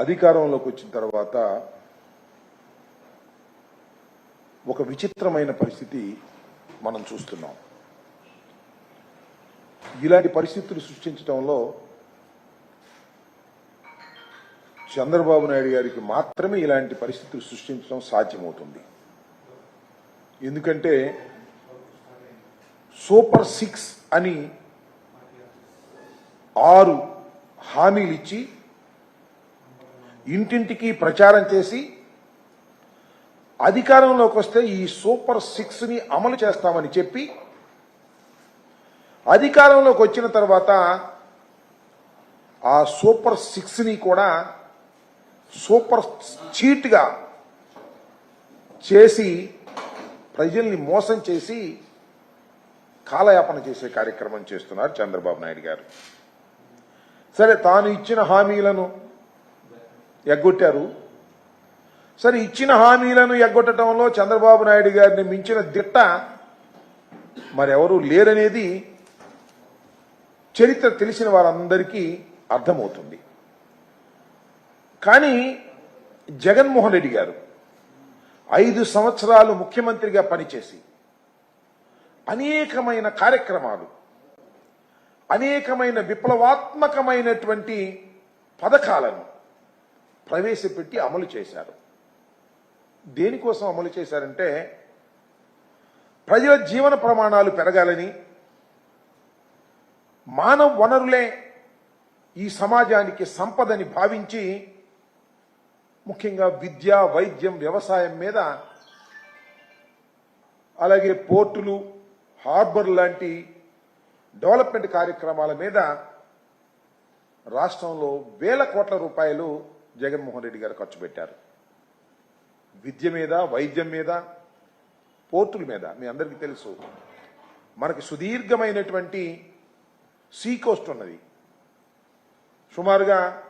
అధికారంలోకి వచ్చిన తర్వాత ఒక విచిత్రమైన పరిస్థితి మనం చూస్తున్నాం. ఇలాంటి పరిస్థితులు సృష్టించడంలో చంద్రబాబు నాయుడు గారికి మాత్రమే ఇలాంటి పరిస్థితులు సృష్టించడం సాధ్యమవుతుంది. ఎందుకంటే సూపర్ సిక్స్ అని ఆరు హామీలు ఇచ్చి ఇంటింటికి ప్రచారం చేసి అధికారంలోకి వస్తే ఈ సూపర్ సిక్స్ని అమలు చేస్తామని చెప్పి అధికారంలోకి వచ్చిన తర్వాత ఆ సూపర్ సిక్స్ని కూడా సూపర్ చీట్గా చేసి ప్రజల్ని మోసం చేసి కాలయాపన చేసే కార్యక్రమం చేస్తున్నారు చంద్రబాబు నాయుడు గారు. సరే తాను ఇచ్చిన హామీలను ఎగ్గొట్టారు. సరే ఇచ్చిన హామీలను ఎగ్గొట్టడంలో చంద్రబాబు నాయుడు గారిని మించిన దిట్ట మరెవరూ లేరనేది చరిత్ర తెలిసిన వారందరికీ అర్థమవుతుంది. కానీ జగన్మోహన్ రెడ్డి గారు ఐదు సంవత్సరాలు ముఖ్యమంత్రిగా పనిచేసి అనేకమైన కార్యక్రమాలు అనేకమైన విప్లవాత్మకమైనటువంటి పథకాలను ప్రవేశపెట్టి అమలు చేశారు. దేనికోసం అమలు చేశారంటే ప్రజల జీవన ప్రమాణాలు పెరగాలని మానవ వనరులే ఈ సమాజానికి సంపదని భావించి ముఖ్యంగా విద్య వైద్యం వ్యవసాయం మీద అలాగే పోర్టులు హార్బర్ లాంటి డెవలప్మెంట్ కార్యక్రమాల మీద రాష్ట్రంలో వేల కోట్ల రూపాయలు జగన్మోహన్ రెడ్డి గారు ఖర్చు పెట్టారు. విద్య మీద వైద్యం మీద పోర్టుల మీద మీ అందరికీ తెలుసు. మనకి సుదీర్ఘమైనటువంటి సీ కోస్ట్ ఉన్నది. సుమారుగా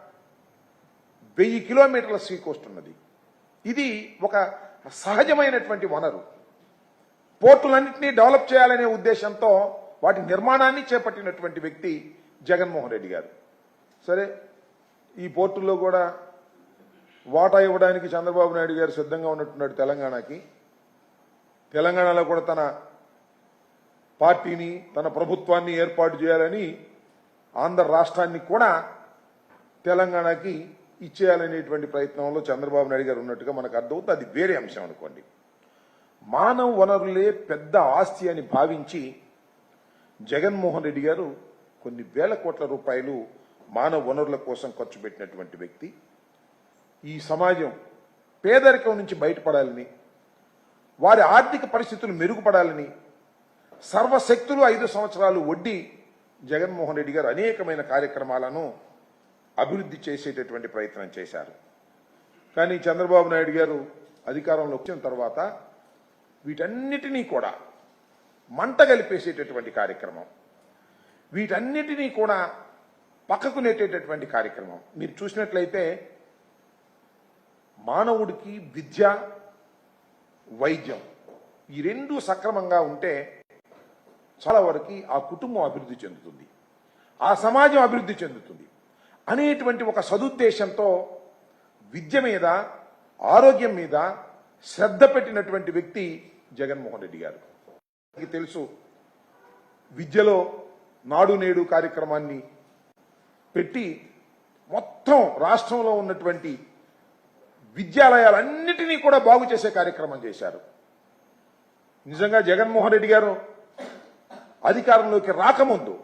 వెయ్యి కిలోమీటర్ల సీ కోస్ట్ ఉన్నది. ఇది ఒక సహజమైనటువంటి వనరు. పోర్టులన్నింటినీ డెవలప్ చేయాలనే ఉద్దేశంతో వాటి నిర్మాణాన్ని చేపట్టినటువంటి వ్యక్తి జగన్మోహన్ రెడ్డి గారు. సరే ఈ పోర్టుల్లో కూడా వాటా ఇవ్వడానికి చంద్రబాబు నాయుడు గారు సిద్ధంగా ఉన్నట్టున్నాడు తెలంగాణకి. తెలంగాణలో కూడా తన పార్టీని తన ప్రభుత్వాన్ని ఏర్పాటు చేయాలని ఆంధ్ర రాష్ట్రాన్ని కూడా తెలంగాణకి ఇచ్చేయాలనేటువంటి ప్రయత్నంలో చంద్రబాబు నాయుడు గారు ఉన్నట్టుగా మనకు అర్థమవుతుంది. అది వేరే అంశం అనుకోండి. మానవ వనరులే పెద్ద ఆస్తి అని భావించి జగన్మోహన్ రెడ్డి గారు కొన్ని వేల కోట్ల రూపాయలు మానవ వనరుల కోసం ఖర్చు పెట్టినటువంటి వ్యక్తి. ఈ సమాజం పేదరికం నుంచి బయటపడాలని వారి ఆర్థిక పరిస్థితులు మెరుగుపడాలని సర్వశక్తులు ఐదు సంవత్సరాలు వడ్డీ జగన్మోహన్ రెడ్డి గారు అనేకమైన కార్యక్రమాలను అభివృద్ధి చేసేటటువంటి ప్రయత్నం చేశారు. కానీ చంద్రబాబు నాయుడు గారు అధికారంలో వచ్చిన తర్వాత వీటన్నిటినీ కూడా మంట కలిపేసేటటువంటి కార్యక్రమం. వీటన్నిటినీ కూడా పక్కకు నెట్టేటటువంటి కార్యక్రమం. మీరు చూసినట్లయితే మానవుడికి విద్య వైద్యం ఈ రెండు సక్రమంగా ఉంటే చాలా వరకు ఆ కుటుంబం అభివృద్ధి చెందుతుంది. ఆ సమాజం అభివృద్ధి చెందుతుంది. అనేటువంటి ఒక సదుద్దేశంతో విద్య మీద ఆరోగ్యం మీద శ్రద్ధ పెట్టినటువంటి వ్యక్తి జగన్మోహన్ రెడ్డి గారు. తెలుసు విద్యలో నాడు నేడు కార్యక్రమాన్ని పెట్టి మొత్తం రాష్ట్రంలో ఉన్నటువంటి విద్యాలయాలన్నిటినీ కూడా బాగు చేసే కార్యక్రమం చేశారు. నిజంగా జగన్మోహన్ రెడ్డి గారు అధికారంలోకి రాకముందు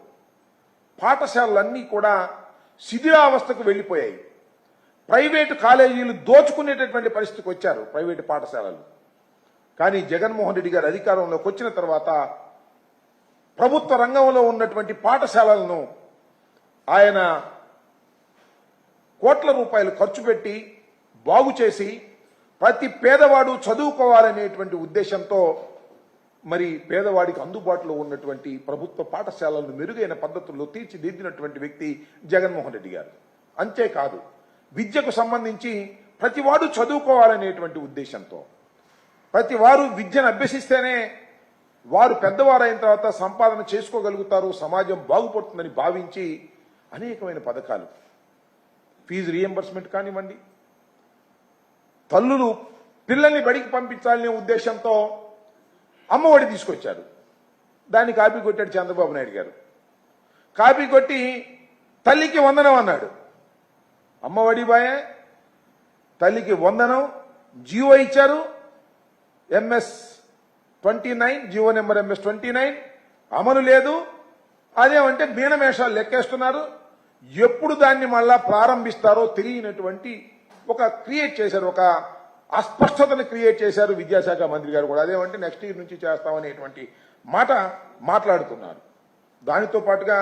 పాఠశాలలన్నీ కూడా శిథిలావస్థకు వెళ్ళిపోయాయి ప్రైవేటు కాలేజీలు దోచుకునేటటువంటి పరిస్థితికి వచ్చారు ప్రైవేటు పాఠశాలలు. కానీ జగన్మోహన్ రెడ్డి గారు అధికారంలోకి వచ్చిన తర్వాత ప్రభుత్వ రంగంలో ఉన్నటువంటి పాఠశాలలను ఆయన కోట్ల రూపాయలు ఖర్చు పెట్టి బాగు చేసి ప్రతి పేదవాడు చదువుకోవాలనేటువంటి ఉద్దేశంతో మరి పేదవాడికి అందుబాటులో ఉన్నటువంటి ప్రభుత్వ పాఠశాలలను మెరుగైన పద్ధతుల్లో తీర్చిదిద్దినటువంటి వ్యక్తి జగన్మోహన్ రెడ్డి గారు. అంతేకాదు విద్యకు సంబంధించి ప్రతివాడు చదువుకోవాలనేటువంటి ఉద్దేశంతో ప్రతి వారు విద్యను అభ్యసిస్తేనే వారు పెద్దవారైన తర్వాత సంపాదన చేసుకోగలుగుతారు సమాజం బాగుపడుతుందని భావించి అనేకమైన పథకాలు. ఫీజు రియంబర్స్మెంట్ కానివ్వండి. తల్లులు పిల్లల్ని బడికి పంపించాలనే ఉద్దేశంతో అమ్మఒడి తీసుకొచ్చారు. దాన్ని కాపీ కొట్టాడు చంద్రబాబు నాయుడు గారు. కాపీ కొట్టి తల్లికి వందనం అన్నాడు. అమ్మఒడి బాయే తల్లికి వందనం జీవో ఇచ్చారు MS twenty nine GO number MS twenty nine అమలు లేదు. అదేమంటే మీనమేషాలు లెక్కేస్తున్నారు. ఎప్పుడు దాన్ని మళ్ళా ప్రారంభిస్తారో తెలియనటువంటి ఒక క్రియేట్ చేశారు. ఒక అస్పష్టతను క్రియేట్ చేశారు విద్యాశాఖ మంత్రి గారు కూడా. అదేమంటే నెక్స్ట్ ఇయర్ నుంచి చేస్తామనేటువంటి మాట మాట్లాడుతున్నారు. దానితో పాటుగా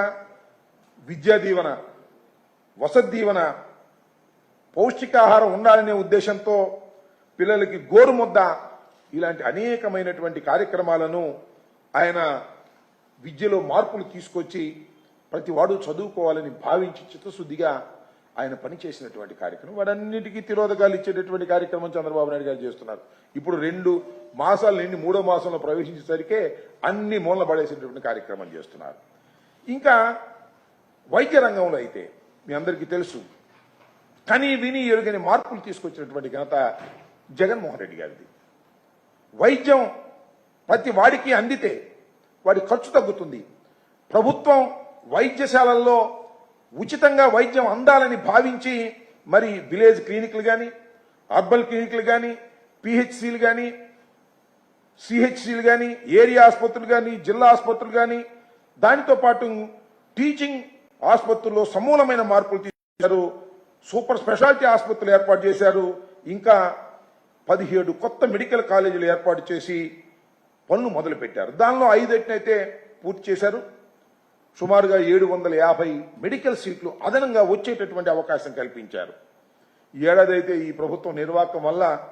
విద్యా దీవెన వసతి దీవెన పౌష్టికాహారం ఉండాలనే ఉద్దేశంతో పిల్లలకి గోరుముద్ద ఇలాంటి అనేకమైనటువంటి కార్యక్రమాలను ఆయన విద్యలో మార్పులు తీసుకొచ్చి ప్రతి వాడు చదువుకోవాలని భావించి చిత్తశుద్ధిగా ఆయన పనిచేసినటువంటి కార్యక్రమం. వాడన్నిటికీ తిరోధకాలు ఇచ్చేటటువంటి కార్యక్రమం చంద్రబాబు నాయుడు గారు చేస్తున్నారు. ఇప్పుడు రెండు మాసాలు నిండి మూడో మాసంలో ప్రవేశించేసరికే అన్ని మూలన పడేసేటటువంటి కార్యక్రమం చేస్తున్నారు. ఇంకా వైద్య రంగంలో అయితే మీ అందరికీ తెలుసు కనీ విని ఎరుగని మార్పులు తీసుకొచ్చినటువంటి ఘనత జగన్మోహన్ రెడ్డి గారిది. వైద్యం ప్రతి వాడికి అందితే వాడి ఖర్చు తగ్గుతుంది. ప్రభుత్వం వైద్యశాలల్లో ఉచితంగా వైద్యం అందాలని భావించి మరి విలేజ్ క్లినిక్లు కానీ అర్బన్ క్లినిక్లు కానీ పిహెచ్సిలు కానీ సిహెచ్సిలు కానీ ఏరియా ఆసుపత్రులు కానీ జిల్లా ఆసుపత్రులు కానీ దానితో పాటు టీచింగ్ ఆసుపత్రుల్లో సమూలమైన మార్పులు తీశారు. సూపర్ స్పెషాలిటీ ఆసుపత్రులు ఏర్పాటు చేశారు. ఇంకా పదిహేడు కొత్త మెడికల్ కాలేజీలు ఏర్పాటు చేసి పనులు మొదలు పెట్టారు దానిలో ఐదెట్నైతే పూర్తి చేశారు. సుమారుగా ఏడు వందల యాభై మెడికల్ సీట్లు అదనంగా వచ్చేటటువంటి అవకాశం కల్పించారు. ఏడాదైతే ఏడాది అయితే ఈ ప్రభుత్వం నిర్వాహకం వల్ల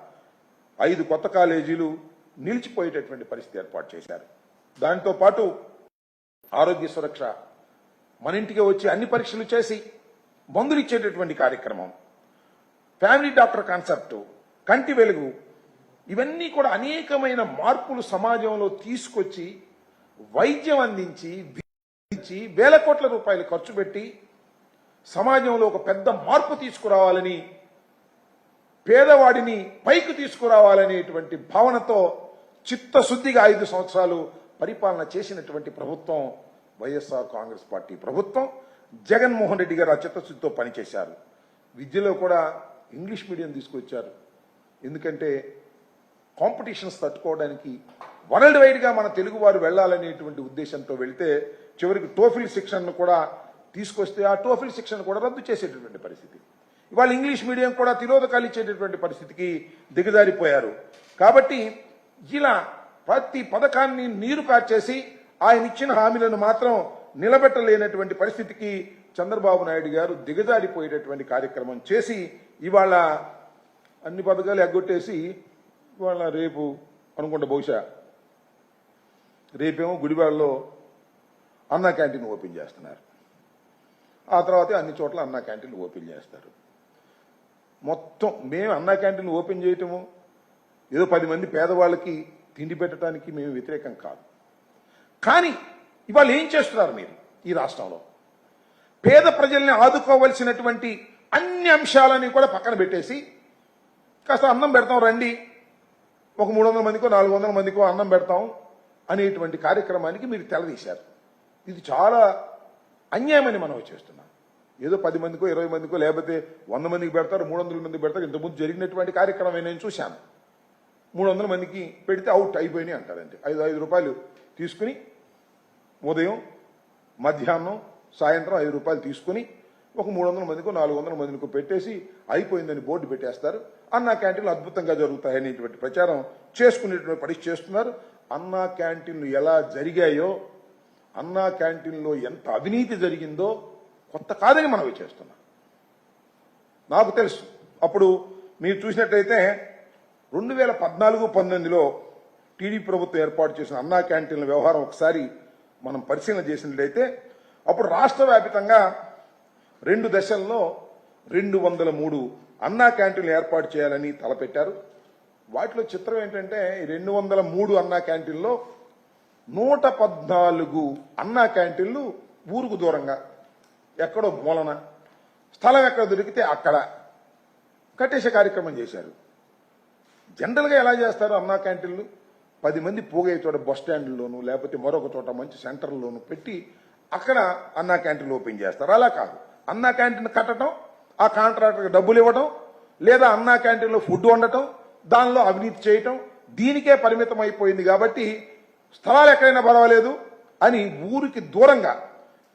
ఐదు కొత్త కాలేజీలు నిలిచిపోయేటటువంటి పరిస్థితి ఏర్పాటు చేశారు. దాంతో పాటు ఆరోగ్య సురక్ష మన ఇంటికి వచ్చి అన్ని పరీక్షలు చేసి మందులు ఇచ్చేటటువంటి కార్యక్రమం. ఫ్యామిలీ డాక్టర్ కాన్సెప్ట్ కంటి వెలుగు. ఇవన్నీ కూడా అనేకమైన మార్పులు సమాజంలో తీసుకొచ్చి వైద్యం అందించి ఇచ్చి వేల కోట్ల రూపాయలు ఖర్చు పెట్టి సమాజంలో ఒక పెద్ద మార్పు తీసుకురావాలని పేదవాడిని పైకి తీసుకురావాలనేటువంటి భావనతో చిత్తశుద్ధిగా ఐదు సంవత్సరాలు పరిపాలన చేసినటువంటి ప్రభుత్వం వైఎస్ఆర్ కాంగ్రెస్ పార్టీ ప్రభుత్వం జగన్మోహన్ రెడ్డి గారు ఆ చిత్తశుద్ధితో పనిచేశారు. విద్యలో కూడా ఇంగ్లీష్ మీడియం తీసుకొచ్చారు. ఎందుకంటే కాంపిటీషన్స్ తట్టుకోవడానికి వరల్డ్ వైడ్గా మన తెలుగు వారు వెళ్ళాలనేటువంటి ఉద్దేశంతో వెళితే చివరికి టోఫిల్ శిక్షణను కూడా తీసుకొస్తే ఆ టోఫిల్ శిక్షణ కూడా రద్దు చేసేటటువంటి పరిస్థితి. ఇవాళ ఇంగ్లీష్ మీడియం కూడా తిరోధకాలు ఇచ్చేటటువంటి పరిస్థితికి దిగజారిపోయారు. కాబట్టి ఇలా ప్రతి పథకాన్ని నీరు కార్చేసి ఆయన ఇచ్చిన హామీలను మాత్రం నిలబెట్టలేనటువంటి పరిస్థితికి చంద్రబాబు నాయుడు గారు దిగజారిపోయేటటువంటి కార్యక్రమం చేసి ఇవాళ అన్ని పథకాలు ఎగ్గొట్టేసి వాళ్ళ రేపు అనుకుంటా బహుశా రేపేమో గుడివాడలో అన్నా క్యాంటీన్ ఓపెన్ చేస్తున్నారు. ఆ తర్వాత అన్ని చోట్ల అన్నా క్యాంటీన్ ఓపెన్ చేస్తారు. మొత్తం మేము అన్నా క్యాంటీన్ ఓపెన్ చేయటము ఏదో పది మంది పేదవాళ్ళకి తిండి పెట్టడానికి మేము వ్యతిరేకం కాదు. కానీ ఇవాళ ఏం చేస్తున్నారు మీరు ఈ రాష్ట్రంలో? పేద ప్రజల్ని ఆదుకోవలసినటువంటి అన్ని అంశాలని కూడా పక్కన పెట్టేసి కాస్త అన్నం పెడతాం రండి. ఒక మూడు వందల మందికో నాలుగు వందల మందికో అన్నం పెడతాం అనేటువంటి కార్యక్రమానికి మీరు తెలదీశారు ఇది చాలా అన్యాయమని మనం చేస్తున్నాం ఏదో పది మందికో ఇరవై మందికో లేకపోతే వంద మందికి పెడతారు మూడు వందల మందికి పెడతారు. ఇంతకుముందు జరిగినటువంటి కార్యక్రమం నేను చూశాను. మూడు వందల మందికి పెడితే అవుట్ అయిపోయినాయి అంటారండి ఐదు ఐదు రూపాయలు తీసుకుని ఉదయం మధ్యాహ్నం సాయంత్రం ఐదు రూపాయలు తీసుకుని ఒక మూడు వందల మందికో నాలుగు వందల మందికో పెట్టేసి అయిపోయిందని బోర్డు పెట్టేస్తారు. అన్నా క్యాంటీన్లు అద్భుతంగా జరుగుతాయనేటువంటి ప్రచారం చేసుకునేటువంటి పరీక్ష చేస్తున్నారు. అన్నా క్యాంటీన్లు ఎలా జరిగాయో అన్నా క్యాంటీన్లో ఎంత అవినీతి జరిగిందో కొత్త కాదని మనవి చేస్తున్నాం నాకు తెలుసు. అప్పుడు మీరు చూసినట్లయితే రెండు వేల పద్నాలుగు పంతొమ్మిదిలో టీడీపీ ప్రభుత్వం ఏర్పాటు చేసిన అన్నా క్యాంటీన్ల వ్యవహారం ఒకసారి మనం పరిశీలన చేసినట్లయితే అప్పుడు రాష్ట్ర వ్యాపితంగా రెండు దశల్లో రెండు వందల మూడు అన్నా క్యాంటీన్లు ఏర్పాటు చేయాలని తలపెట్టారు. వాటిలో చిత్రం ఏంటంటే రెండు వందల మూడు అన్నా క్యాంటీన్లో నూట పద్నాలుగు అన్నా క్యాంటీన్లు ఊరుకు దూరంగా. ఎక్కడో మూలన. స్థలం ఎక్కడ దొరికితే అక్కడ. కట్టేసే కార్యక్రమం చేశారు. జనరల్గా ఎలా చేస్తారు అన్నా క్యాంటీన్లు? పది మంది పోగే చోట బస్ స్టాండ్లోను లేకపోతే మరొక చోట మంచి సెంటర్లోను పెట్టి అక్కడ అన్నా క్యాంటీన్లు ఓపెన్ చేస్తారు. అలా కాదు. అన్నా క్యాంటీన్ కట్టడం ఆ కాంట్రాక్టర్కి డబ్బులు ఇవ్వడం లేదా అన్నా క్యాంటీన్లో ఫుడ్ వండటం దానిలో అవినీతి చేయటం దీనికే పరిమితం అయిపోయింది కాబట్టి స్థలాలు ఎక్కడైనా పర్వాలేదు అని ఊరికి దూరంగా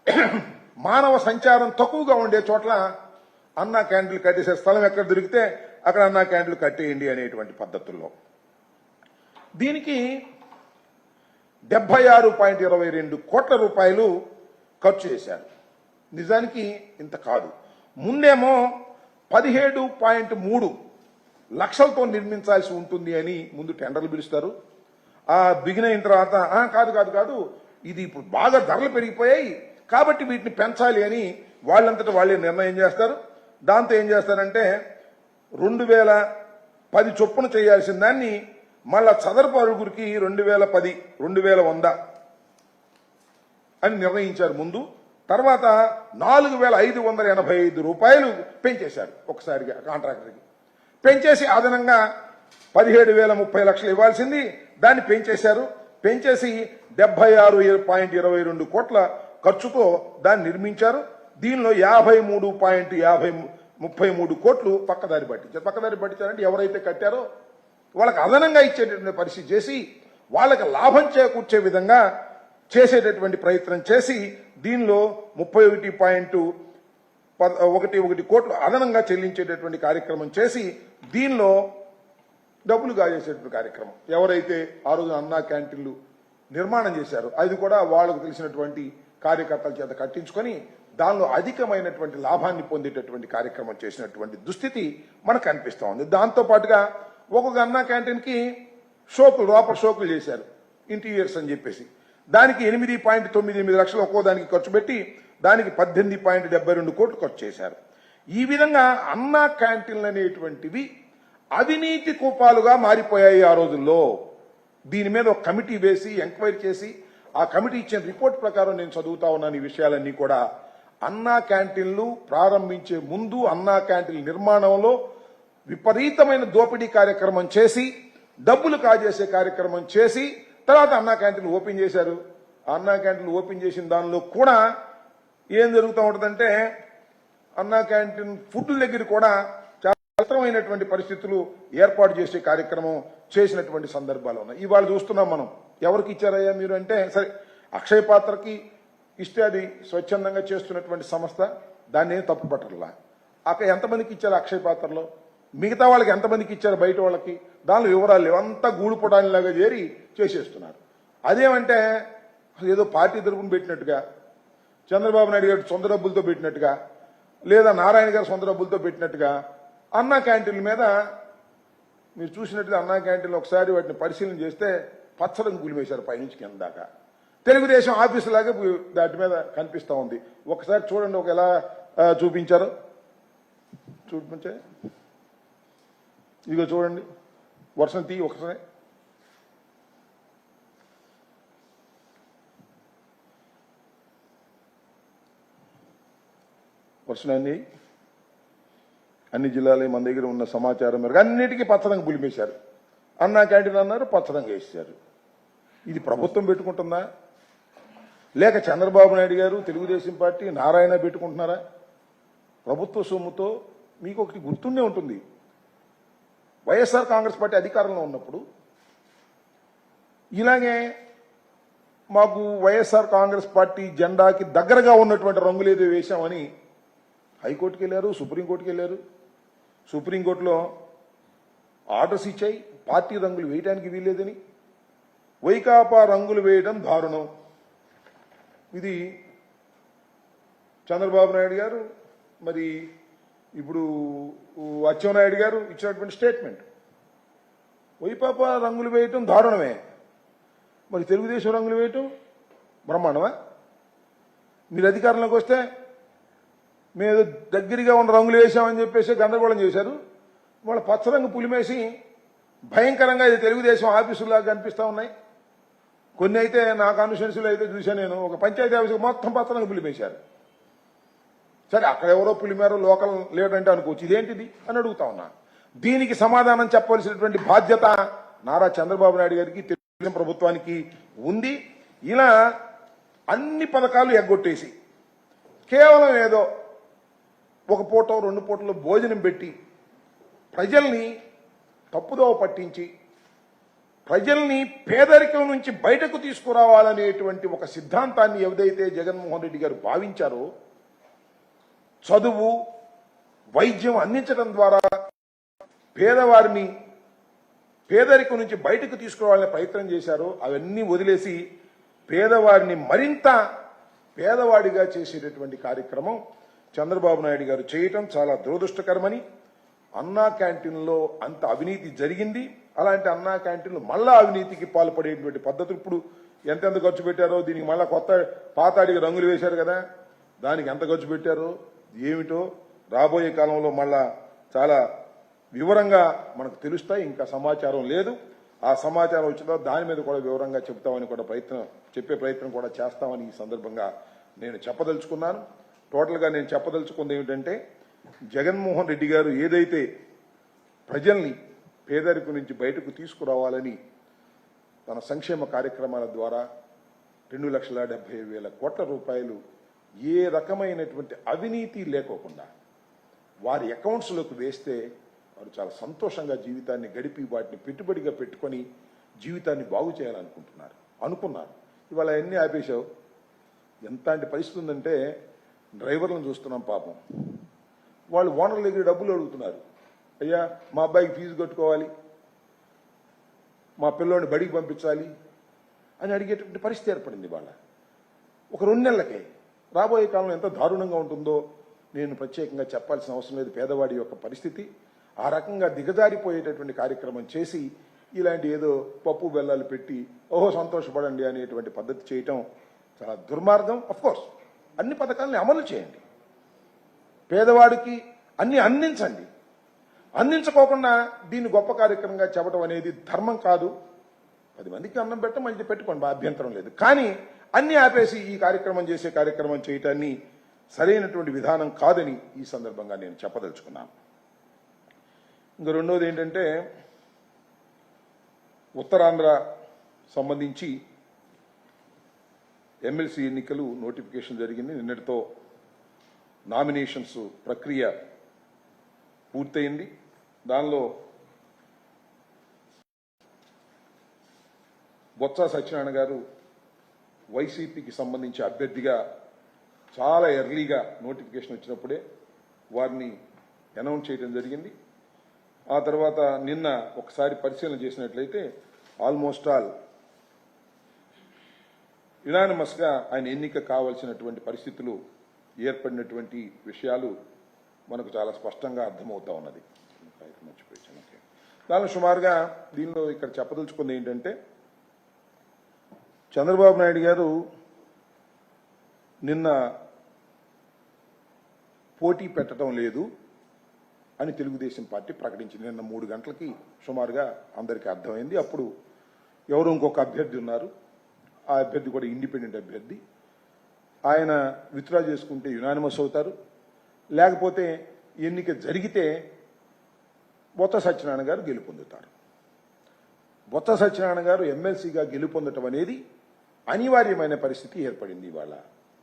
మానవ సంచారం తక్కువగా ఉండే చోట్ల అన్నా క్యాంటీన్లు కట్టేసే స్థలం ఎక్కడ దొరికితే అక్కడ అన్నా క్యాంటీన్లు కట్టేయండి అనేటువంటి పద్ధతుల్లో. దీనికి డెబ్బై ఆరు పాయింట్ ఇరవై రెండు కోట్ల రూపాయలు ఖర్చు చేశారు. నిజానికి ఇంత కాదు. ముందేమో పదిహేడు పాయింట్ మూడు లక్షలతో నిర్మించాల్సి ఉంటుంది అని ముందు టెండర్లు పిలుస్తారు. ఆ బిగిన్ అయిన తర్వాత "ఆ, కాదు కాదు కాదు ఇది ఇప్పుడు బాగా ధరలు పెరిగిపోయాయి కాబట్టి వీటిని పెంచాలి అని వాళ్ళంతటా వాళ్ళే నిర్ణయం చేస్తారు. దాంతో ఏం చేస్తారంటే రెండు వేల పది చొప్పున చేయాల్సిన దాన్ని మళ్ళా చదరపు అరుగురికి రెండు వేల పది రెండు వేల వంద అని నిర్ణయించారు ముందు. తర్వాత నాలుగు వేల ఐదు వందల ఎనభై ఐదు రూపాయలు పెంచేశారు ఒకసారిగా కాంట్రాక్టర్కి. పెంచేసి అదనంగా పదిహేడు వేల ముప్పై లక్షలు ఇవ్వాల్సింది. దాన్ని పెంచేశారు. పెంచేసి డెబ్బై ఆరు పాయింట్ ఇరవై రెండు కోట్ల ఖర్చుతో దాన్ని నిర్మించారు. దీనిలో యాభై మూడు పాయింట్ యాభై ముప్పై మూడు కోట్లు పక్కదారి పట్టించారు. పక్కదారి పట్టించారంటే ఎవరైతే కట్టారో వాళ్ళకి అదనంగా ఇచ్చేటటువంటి పరిస్థితి చేసి వాళ్ళకి లాభం చేకూర్చే విధంగా చేసేటటువంటి ప్రయత్నం చేసి దీనిలో ముప్పై ఒకటి పాయింట్ ఒకటి ఒకటి కోట్లు అదనంగా చెల్లించేటటువంటి కార్యక్రమం చేసి దీనిలో డబ్బులు గాజేసేటువంటి కార్యక్రమం. ఎవరైతే ఆ రోజు అన్నా క్యాంటీన్లు నిర్మాణం చేశారో అది కూడా వాళ్ళకు తెలిసినటువంటి కార్యకర్తల చేత కట్టించుకొని దానిలో అధికమైనటువంటి లాభాన్ని పొందేటటువంటి కార్యక్రమం చేసినటువంటి దుస్థితి మనకు అనిపిస్తూ ఉంది. దాంతో పాటుగా ఒక్కొక్క అన్నా క్యాంటీన్కి షోకులు లోపల షోకులు చేశారు. ఇంటీరియర్స్ అని చెప్పేసి. దానికి ఎనిమిది పాయింట్ తొమ్మిది ఎనిమిది లక్షలు ఒక్కో దానికి ఖర్చు పెట్టి దానికి పద్దెనిమిది పాయింట్ డెబ్బై రెండు కోట్లు ఖర్చు చేశారు. ఈ విధంగా అన్నా క్యాంటీన్లు అనేటువంటివి అవినీతి కూపాలుగా మారిపోయాయి ఆ రోజుల్లో. దీని మీద ఒక కమిటీ వేసి ఎంక్వైరీ చేసి ఆ కమిటీ ఇచ్చిన రిపోర్ట్ ప్రకారం నేను చదువుతా ఉన్నాను ఈ విషయాలన్నీ కూడా. అన్నా క్యాంటీన్లు ప్రారంభించే ముందు అన్నా క్యాంటీన్ నిర్మాణంలో విపరీతమైన దోపిడీ కార్యక్రమం చేసి డబ్బులు కాజేసే కార్యక్రమం చేసి తర్వాత అన్నా క్యాంటీన్లు ఓపెన్ చేశారు. అన్నా క్యాంటీన్ ఓపెన్ చేసిన దానిలో కూడా ఏం జరుగుతూ ఉంటుందంటే అన్నా క్యాంటీన్ ఫుడ్ దగ్గర కూడా చాలా అవసరమైనటువంటి పరిస్థితులు ఏర్పాటు చేసే కార్యక్రమం చేసినటువంటి సందర్భాలు ఉన్నాయి. ఇవాళ చూస్తున్నాం మనం. ఎవరికి ఇచ్చారయ్యా మీరు అంటే సరే అక్షయ పాత్రకి ఇస్తే అది స్వచ్ఛందంగా చేస్తున్నటువంటి సంస్థ దాన్ని ఏం తప్పుపట్టర్లా అక్కడ ఎంతమందికి ఇచ్చారు అక్షయ పాత్రలో? మిగతా వాళ్ళకి ఎంతమందికి ఇచ్చారు బయట వాళ్ళకి? దానిలో వివరాలు లేవు. అంతా గూడుపుటానిలాగా చేరి చేసేస్తున్నారు. అదేమంటే ఏదో పార్టీ తరపున పెట్టినట్టుగా చంద్రబాబు నాయుడు గారు సొంత డబ్బులతో పెట్టినట్టుగా లేదా నారాయణ గారు సొంత డబ్బులతో పెట్టినట్టుగా అన్నా క్యాంటీన్ల మీద మీరు చూసినట్టుగా అన్నా క్యాంటీన్లు ఒకసారి వాటిని పరిశీలన చేస్తే పచ్చడం కూలివేశారు పైనుంచి కింద దాకా. తెలుగుదేశం ఆఫీసు లాగా దాటి మీద కనిపిస్తూ ఉంది. ఒకసారి చూడండి ఒక ఎలా చూపించారు. చూపించే ఇదిగో చూడండి. వర్షం తీ ఒకసారి. వర్షనాన్ని అన్ని జిల్లాలే మన దగ్గర ఉన్న సమాచారం మేరకు అన్నిటికీ పచ్చదంగా పులిమేశారు అన్నా క్యాంటీన్ అన్నారు పచ్చదంగా వేసారు ఇది ప్రభుత్వం పెట్టుకుంటుందా? లేక చంద్రబాబు నాయుడు గారు తెలుగుదేశం పార్టీ నారాయణ పెట్టుకుంటున్నారా? ప్రభుత్వ సొమ్ముతో మీకు ఒకటి గుర్తుండే ఉంటుంది. వైఎస్ఆర్ కాంగ్రెస్ పార్టీ అధికారంలో ఉన్నప్పుడు ఇలాగే మాకు వైఎస్ఆర్ కాంగ్రెస్ పార్టీ జెండాకి దగ్గరగా ఉన్నటువంటి రంగులు ఏదో వేశామని హైకోర్టుకి వెళ్ళారు సుప్రీంకోర్టుకి వెళ్ళారు. సుప్రీంకోర్టులో ఆర్డర్స్ ఇచ్చాయి పార్టీ రంగులు వేయడానికి వీల్లేదని. వైకాపా రంగులు వేయడం దారుణం. ఇది చంద్రబాబు నాయుడు గారు మరి ఇప్పుడు అచ్చెన్నాయుడు గారు ఇచ్చినటువంటి స్టేట్మెంట్ వైపాప రంగులు వేయటం దారుణమే. మరి తెలుగుదేశం రంగులు వేయటం బ్రహ్మాండమా? మీరు అధికారంలోకి వస్తే మేము దగ్గరగా ఉన్న రంగులు వేసామని చెప్పేసి గందరగోళం చేశారు. వాళ్ళ పచ్చరంగు పులిమేసి భయంకరంగా ఇది తెలుగుదేశం ఆఫీసులాగా కనిపిస్తా ఉన్నాయి. కొన్ని అయితే నాకు కాన్స్టిట్యున్సీలో అయితే చూశాను నేను. ఒక పంచాయతీ ఆఫీసు మొత్తం పచ్చరంగు పులిమేశారు. సరే అక్కడ ఎవరో పులిమేర లోకల్ లేడంటే అనుకోవచ్చు. ఇదేంటిది? అని అడుగుతా ఉన్నా. దీనికి సమాధానం చెప్పవలసినటువంటి బాధ్యత నారా చంద్రబాబు నాయుడు గారికి తెలుగుదేశం ప్రభుత్వానికి ఉంది. ఇలా అన్ని పథకాలు ఎగ్గొట్టేసి కేవలం ఏదో ఒక పూట రెండు పూటలు భోజనం పెట్టి ప్రజల్ని తప్పుదోవ పట్టించి ప్రజల్ని పేదరికం నుంచి బయటకు తీసుకురావాలనేటువంటి ఒక సిద్ధాంతాన్ని ఏదైతే జగన్మోహన్ రెడ్డి గారు భావించారో చదువు వైద్యం అందించడం ద్వారా పేదవారిని పేదరికం నుంచి బయటకు తీసుకురావాలనే ప్రయత్నం చేశారో అవన్నీ వదిలేసి పేదవారిని మరింత పేదవాడిగా చేసేటటువంటి కార్యక్రమం చంద్రబాబు నాయుడు గారు చేయటం చాలా దురదృష్టకరమని అన్నా క్యాంటీన్లో అంత అవినీతి జరిగింది. అలాంటి అన్నా క్యాంటీన్లు మళ్ళా అవినీతికి పాల్పడేటువంటి పద్ధతులు ఇప్పుడు ఎంతెంత ఖర్చు పెట్టారో దీనికి మళ్ళా కొత్త పాత అడిగి రంగులు వేశారు కదా. దానికి ఎంత ఖర్చు పెట్టారో ఏమిటో రాబోయే కాలంలో మళ్ళా చాలా వివరంగా మనకు తెలుస్తాయి. ఇంకా సమాచారం లేదు. ఆ సమాచారం వచ్చిన దాని మీద కూడా వివరంగా చెప్తామని కూడా ప్రయత్నం చెప్పే ప్రయత్నం కూడా చేస్తామని ఈ సందర్భంగా నేను చెప్పదలుచుకున్నాను. టోటల్గా నేను చెప్పదలుచుకుంది ఏమిటంటే జగన్మోహన్ రెడ్డి గారు ఏదైతే ప్రజల్ని పేదరికం నుంచి బయటకు తీసుకురావాలని తన సంక్షేమ కార్యక్రమాల ద్వారా రెండు లక్షల డెబ్బై వేల కోట్ల రూపాయలు ఏ రకమైనటువంటి అవినీతి లేకోకుండా వారి అకౌంట్స్లోకి వేస్తే వారు చాలా సంతోషంగా జీవితాన్ని గడిపి వాటిని పెట్టుబడిగా పెట్టుకొని జీవితాన్ని బాగు చేయాలనుకుంటున్నారు అనుకున్నారు. ఇవాళ ఎన్ని ఆపేశావు? ఎంత అంటే పరిస్థితి ఉందంటే డ్రైవర్లను చూస్తున్నాం పాపం. వాళ్ళు ఓనర్ల దగ్గర డబ్బులు అడుగుతున్నారు. అయ్యా మా అబ్బాయికి ఫీజు కట్టుకోవాలి మా పిల్లోని బడికి పంపించాలి అని అడిగేటువంటి పరిస్థితి ఏర్పడింది వాళ్ళ ఒక రెండు నెలలకే రాబోయే కాలంలో ఎంత దారుణంగా ఉంటుందో నేను ప్రత్యేకంగా చెప్పాల్సిన అవసరం లేదు. పేదవాడి యొక్క పరిస్థితి ఆ రకంగా దిగజారిపోయేటటువంటి కార్యక్రమం చేసి ఇలాంటి ఏదో పప్పు బెల్లాలు పెట్టి ఓహో సంతోషపడండి అనేటువంటి పద్ధతి చేయటం చాలా దుర్మార్గం. కోర్స్ అన్ని పథకాలని అమలు చేయండి. పేదవాడికి అన్ని అందించండి. అందించుకోకుండా దీన్ని గొప్ప కార్యక్రమంగా చెప్పడం అనేది ధర్మం కాదు. పది మందికి అన్నం పెట్టడం మంచి పెట్టుకోండి అభ్యంతరం లేదు. కానీ అన్ని ఆపేసి ఈ కార్యక్రమం చేసే కార్యక్రమం చేయటాన్ని సరైనటువంటి విధానం కాదని ఈ సందర్భంగా నేను చెప్పదలుచుకున్నాను. ఇంకా రెండోది ఏంటంటే ఉత్తరాంధ్ర సంబంధించి ఎమ్మెల్సీ ఎన్నికలు నోటిఫికేషన్ జరిగింది. నిన్నటితో నామినేషన్స్ ప్రక్రియ పూర్తయింది. దానిలో బొత్స సత్యనారాయణ గారు వైసీపీకి సంబంధించి అభ్యర్థిగా చాలా ఎర్లీగా నోటిఫికేషన్ వచ్చినప్పుడే వారిని అనౌన్స్ చేయడం జరిగింది. ఆ తర్వాత నిన్న ఒకసారి పరిశీలన చేసినట్లయితే ఆల్మోస్ట్ ఆల్ యునానిమస్గా ఆయన ఎన్నిక కావాల్సినటువంటి పరిస్థితులు ఏర్పడినటువంటి విషయాలు మనకు చాలా స్పష్టంగా అర్థమవుతా ఉన్నది. దానిలో సుమారుగా దీనిలో ఇక్కడ చెప్పదలుచుకుంది ఏంటంటే చంద్రబాబు నాయుడు గారు నిన్న పోటీ పెట్టడం లేదు అని తెలుగుదేశం పార్టీ ప్రకటించింది. నిన్న మూడు గంటలకి సుమారుగా అందరికీ అర్థమైంది. అప్పుడు ఎవరు ఇంకొక అభ్యర్థి ఉన్నారు. ఆ అభ్యర్థి కూడా ఇండిపెండెంట్ అభ్యర్థి. ఆయన విత్డ్రా చేసుకుంటే యునానిమస్ అవుతారు. లేకపోతే ఎన్నిక జరిగితే బొత్స సత్యనారాయణ గారు గెలుపొందుతారు. బొత్స సత్యనారాయణ గారు ఎమ్మెల్సీగా గెలుపొందటం అనేది అనివార్యమైన పరిస్థితి ఏర్పడింది ఇవాళ.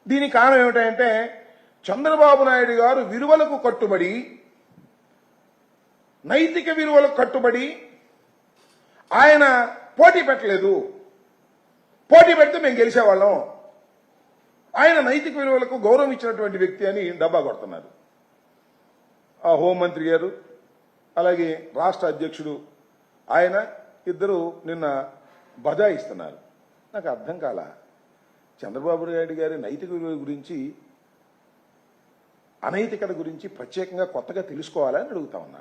దీనికి కారణం ఏమిటంటే చంద్రబాబు నాయుడు గారు విలువలకు కట్టుబడి నైతిక విలువలకు కట్టుబడి ఆయన పోటీ పెట్టలేదు. పోటీ పెడితే మేము గెలిచేవాళ్ళం. ఆయన నైతిక విలువలకు గౌరవం ఇచ్చినటువంటి వ్యక్తి అని డబ్బా కొడుతున్నారు. ఆ హోంమంత్రి గారు అలాగే రాష్ట్ర అధ్యక్షుడు ఆయన ఇద్దరు నిన్న బజాయిస్తున్నారు. నాకు అర్థం కాల. చంద్రబాబు నాయుడు గారి నైతిక విలువ గురించి అనైతికత గురించి ప్రత్యేకంగా కొత్తగా తెలుసుకోవాలని అడుగుతా ఉన్నా.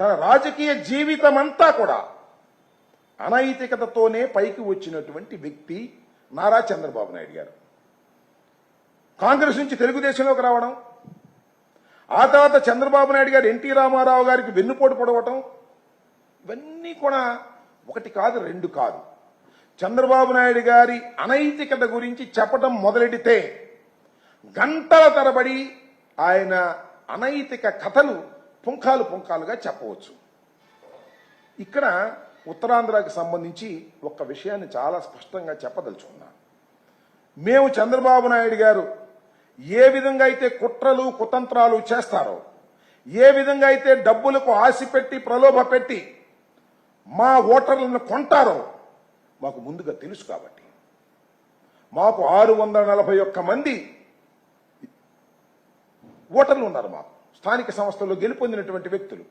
తన రాజకీయ జీవితం అంతా కూడా అనైతికతతోనే పైకి వచ్చినటువంటి వ్యక్తి నారా చంద్రబాబు నాయుడు గారు. కాంగ్రెస్ నుంచి తెలుగుదేశంలోకి రావడం ఆ తర్వాత చంద్రబాబు నాయుడు గారు ఎన్టీ రామారావు గారికి వెన్నుపోటు పొడవటం ఇవన్నీ కూడా ఒకటి కాదు రెండు కాదు. చంద్రబాబు నాయుడు గారి అనైతికత గురించి చెప్పడం మొదలెడితే గంటల తరబడి ఆయన అనైతిక కథలు పుంఖాలు పుంఖాలుగా చెప్పవచ్చు. ఇక్కడ ఉత్తరాంధ్రకి సంబంధించి ఒక విషయాన్ని చాలా స్పష్టంగా చెప్పదలుచుకున్నాను మేము చంద్రబాబు నాయుడు గారు ఏ విధంగా అయితే కుట్రలు కుతంత్రాలు చేస్తారో ఏ విధంగా అయితే డబ్బులకు ఆశ పెట్టి ప్రలోభ పెట్టి మా ఓటర్లను కొంటారో మాకు ముందుగా తెలుసు కాబట్టి. మాకు ఆరు వందల నలభై ఒక్క మంది ఓటర్లు ఉన్నారు మాకు. స్థానిక సంస్థల్లో గెలుపొందినటువంటి వ్యక్తులు.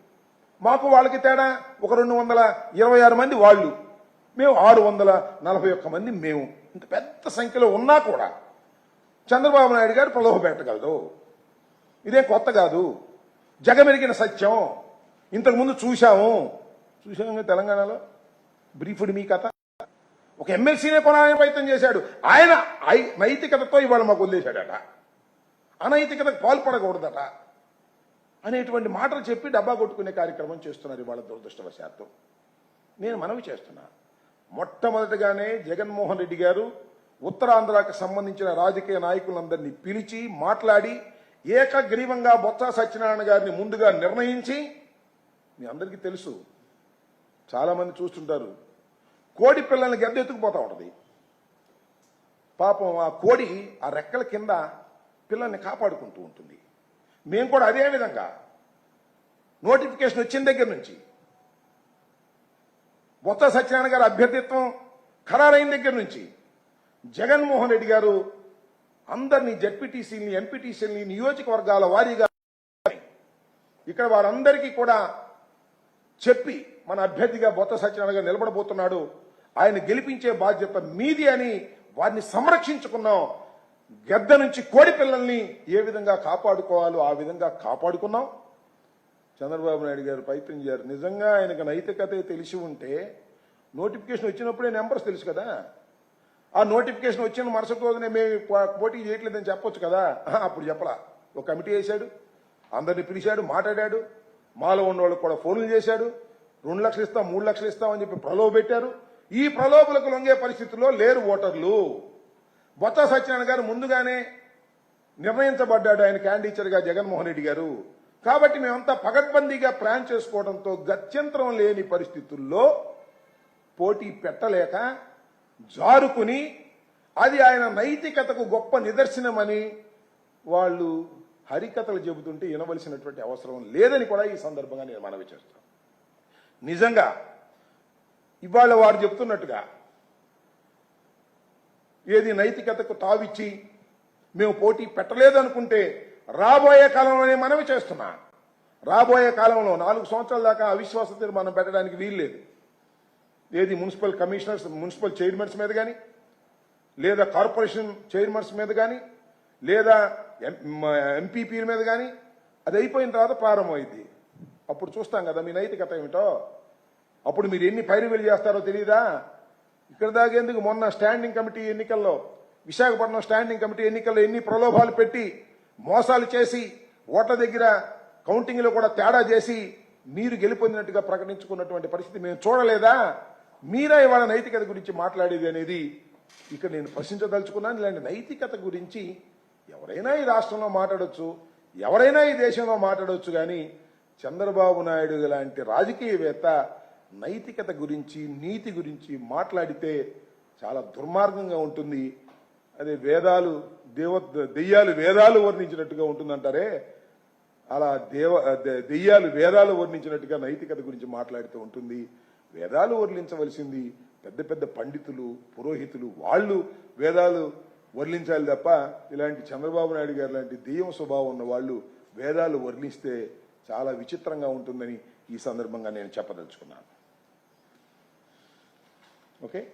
మాకు వాళ్ళకి తేడా ఒక రెండు వందల ఇరవై ఆరు మంది వాళ్ళు. మేము ఆరు వందల నలభై ఒక్క మంది మేము. ఇంత పెద్ద సంఖ్యలో ఉన్నా కూడా చంద్రబాబు నాయుడు గారు ప్రలోభ పెట్టగలదు ఇదే కొత్త కాదు. జగమెరిగిన సత్యం. ఇంతకుముందు చూశాము. చూశాము తెలంగాణలో. బ్రీఫ్డ్ మీ కథ. ఒక ఎమ్మెల్సీనే కొనాలని ప్రయత్నం చేశాడు. ఆయన ఐ- నైతికతతో ఇవాళ మాకు వదిలేశాడట. అనైతికతకు పాల్పడకూడదట. అనేటువంటి మాటలు చెప్పి డబ్బా కొట్టుకునే కార్యక్రమం చేస్తున్నారు ఇవాళ దురదృష్టవశాత్తు. నేను మనవి చేస్తున్నా. మొట్టమొదటిగానే జగన్మోహన్ రెడ్డి గారు ఉత్తరాంధ్రకు సంబంధించిన రాజకీయ నాయకులందరినీ పిలిచి మాట్లాడి ఏకగ్రీవంగా బొత్స సత్యనారాయణ గారిని ముందుగా నిర్ణయించి మీ అందరికీ తెలుసు చాలామంది చూస్తుంటారు కోడి పిల్లల్ని గద్ద ఎత్తుకుపోతా పాపం ఆ కోడి ఆ రెక్కల కింద పిల్లల్ని కాపాడుకుంటూ ఉంటుంది. మేము కూడా అదే విధంగా నోటిఫికేషన్ వచ్చిన దగ్గర నుంచి బొత్స సత్యనారాయణ గారి అభ్యర్థిత్వం ఖరారైన దగ్గర నుంచి జగన్మోహన్ రెడ్డి గారు అందరినీ జడ్పీటీసీని ఎంపీటీసీని నియోజకవర్గాల వారీగా ఇక్కడ వారందరికీ కూడా చెప్పి మన అభ్యర్థిగా బొత్త సత్యనారాయణ గారు నిలబడబోతున్నాడు. ఆయన గెలిపించే బాధ్యత మీది అని వారిని సంరక్షించుకున్నాం. గద్ద నుంచి కోడి పిల్లల్ని ఏ విధంగా కాపాడుకోవాలో ఆ విధంగా కాపాడుకున్నాం. చంద్రబాబు నాయుడు గారు ప్రయత్నించారు నిజంగా ఆయనకు నైతికత తెలిసి ఉంటే నోటిఫికేషన్ వచ్చినప్పుడే నెంబర్స్ తెలుసు కదా. ఆ నోటిఫికేషన్ వచ్చిన మరుసటి రోజునే మేము పోటీ చేయట్లేదని చెప్పొచ్చు కదా. అప్పుడు చెప్పలా. ఒక కమిటీ వేశాడు. అందరిని పిలిచాడు మాట్లాడాడు. మాలో ఉన్న వాళ్ళకి కూడా ఫోన్లు చేశాడు. రెండు లక్షలు ఇస్తాం మూడు లక్షలు ఇస్తాం అని చెప్పి ప్రలోభ పెట్టారు. ఈ ప్రలోభలకు లొంగే పరిస్థితుల్లో లేరు ఓటర్లు. బొత్స సత్యనారాయణ గారు ముందుగానే నిర్ణయించబడ్డాడు ఆయన క్యాండిచర్గా జగన్మోహన్ రెడ్డి గారు. కాబట్టి మేమంతా పగడ్బందీగా ప్లాన్ చేసుకోవడంతో గత్యంతరం లేని పరిస్థితుల్లో పోటీ పెట్టలేక జారుకుని అది ఆయన నైతికతకు గొప్ప నిదర్శనమని వాళ్ళు హరికథలు చెబుతుంటే వినవలసినటువంటి అవసరం లేదని కూడా ఈ సందర్భంగా నేను మనవి చేస్తాను నిజంగా ఇవాళ వారు చెప్తున్నట్టుగా ఏది నైతికతకు తావిచ్చి మేము పోటీ పెట్టలేదనుకుంటే రాబోయే కాలంలోనే మనమే చేస్తున్నా. రాబోయే కాలంలో నాలుగు సంవత్సరాల దాకా అవిశ్వాస తీర్మానం పెట్టడానికి వీల్లేదు. ఏది మున్సిపల్ కమిషనర్స్ మున్సిపల్ చైర్మన్స్ మీద కానీ లేదా కార్పొరేషన్ చైర్మన్స్ మీద కానీ లేదా ఎంపీపీల మీద కానీ అది అయిపోయిన తర్వాత ప్రారంభమైంది అప్పుడు చూస్తాం కదా మీ నైతికత ఏమిటో? అప్పుడు మీరు ఎన్ని పైరువేలు చేస్తారో తెలియదా ఇక్కడ దాగేందుకు మొన్న స్టాండింగ్ కమిటీ ఎన్నికల్లో విశాఖపట్నం స్టాండింగ్ కమిటీ ఎన్నికల్లో ఎన్ని ప్రలోభాలు పెట్టి మోసాలు చేసి ఓట్ల దగ్గర కౌంటింగ్లో కూడా తేడా చేసి మీరు గెలుపొందినట్టుగా ప్రకటించుకున్నటువంటి పరిస్థితి మేము చూడలేదా? మీరా ఇవాళ నైతికత గురించి మాట్లాడేది అనేది ఇక్కడ నేను ప్రశ్నించదలుచుకున్నాను. ఇలాంటి నైతికత గురించి ఎవరైనా ఈ రాష్ట్రంలో మాట్లాడవచ్చు ఎవరైనా ఈ దేశంలో మాట్లాడవచ్చు కానీ చంద్రబాబు నాయుడు లాంటి రాజకీయవేత్త నైతికత గురించి నీతి గురించి మాట్లాడితే చాలా దుర్మార్గంగా ఉంటుంది. అదే వేదాలు దేవ దెయ్యాలు వేదాలు వర్ణించినట్టుగా ఉంటుందంటారే? అలా దేవ దెయ్యాలు వేదాలు వర్ణించినట్టుగా నైతికత గురించి మాట్లాడుతూ ఉంటుంది. వేదాలు వర్ణించవలసింది పెద్ద పెద్ద పండితులు పురోహితులు వాళ్ళు వేదాలు వర్ణించాలి తప్ప ఇలాంటి చంద్రబాబు నాయుడు గారు లాంటి దెయ్యం స్వభావం ఉన్న వాళ్ళు వేదాలు వర్ణిస్తే చాలా విచిత్రంగా ఉంటుందని ఈ సందర్భంగా నేను చెప్పదలుచుకున్నాను. ఓకే?